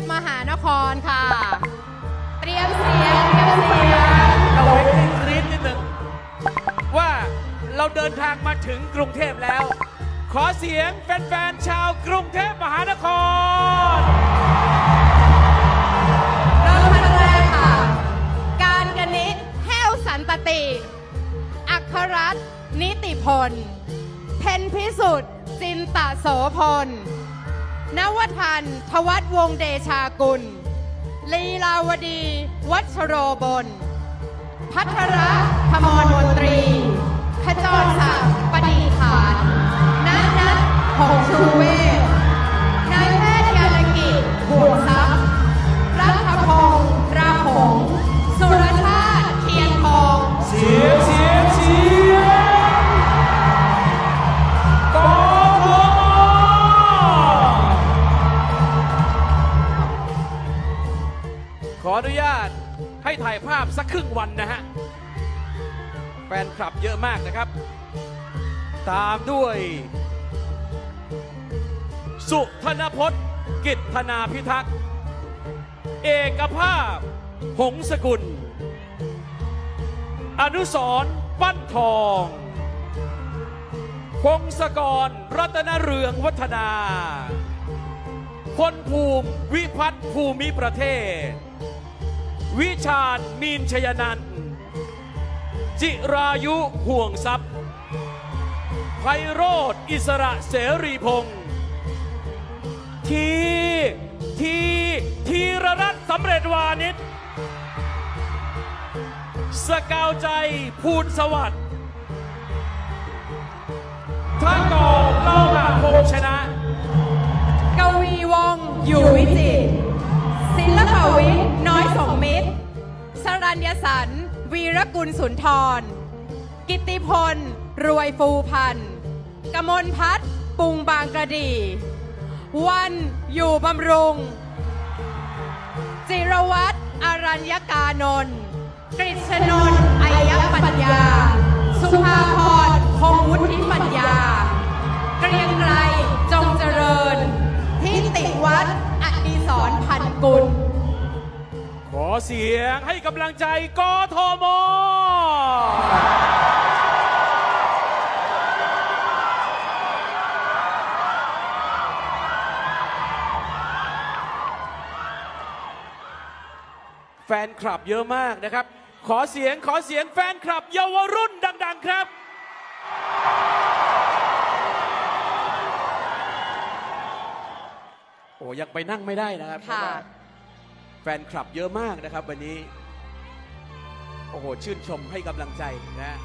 พมหานครค่ะ เตรียมเสียงเตรียมเสียงเราให้กรี๊ดนิดหนึ่งว่าเราเดินทางมาถึงกรุงเทพแล้ว ขอเสียงแฟนๆชาวกรุงเทพมหานคร เริ่มท่านแรกค่ะ การกนิษฐ์แห้วสันตติ อัครรัตน์นิติพล เพนพิสุทธิ์จินตะโสพล นวทันทวัฒน์วงเดชากุล ลีลาวดี วัชโรบล พัทระพมรมนตรี ขจรศักดิ์ปฏิฐานนัทนัทหงชูเว ออนุญาตให้ถ่ายภาพสักครึ่งวันนะฮะ แฟนคลับเยอะมากนะครับ ตามด้วย สุธนพจน์ กิตธนาพิทักษ์เอกภาพ หงสกุล อนุสรปั้นทองพงศกร รัตนเรืองวัฒนาพลภูมิ วิพัฒน์ภูมิประเทศ วิชาญมีนชยนันท์จิรายุห่วงทรัพย์ไพโรธอิสระเสรีพงศ์ทีทีทีรรัตน์สำเร็จวานิชสกาวใจภูลสวัสดิ์ท่ากองเล่าหนาพงชนะ ญญสันวีรกุลสุนทร กิติพล รวยฟูพันธ์กมลพัฒน์ปุงบางกระดี วันอยู่บำรุง จิรวัตรอรัญญกานนท์กฤษณนท์ไอยปัญญา สุภาพรคงวุฒิปัญญา เกรียงไกรจงเจริญ ทิติวัฒน์อดีศรพันกุล ขอเสียงให้กำลังใจกทม แฟนคลับเยอะมากนะครับ ขอเสียงขอเสียงแฟนคลับเยาวรุ่นดัง ๆ ครับ โอ้ยังไปนั่งไม่ได้นะครับเพราะค่ะ ว่า แฟนคลับเยอะมากนะครับวันนี้ โอ้โห ชื่นชมให้กำลังใจนะ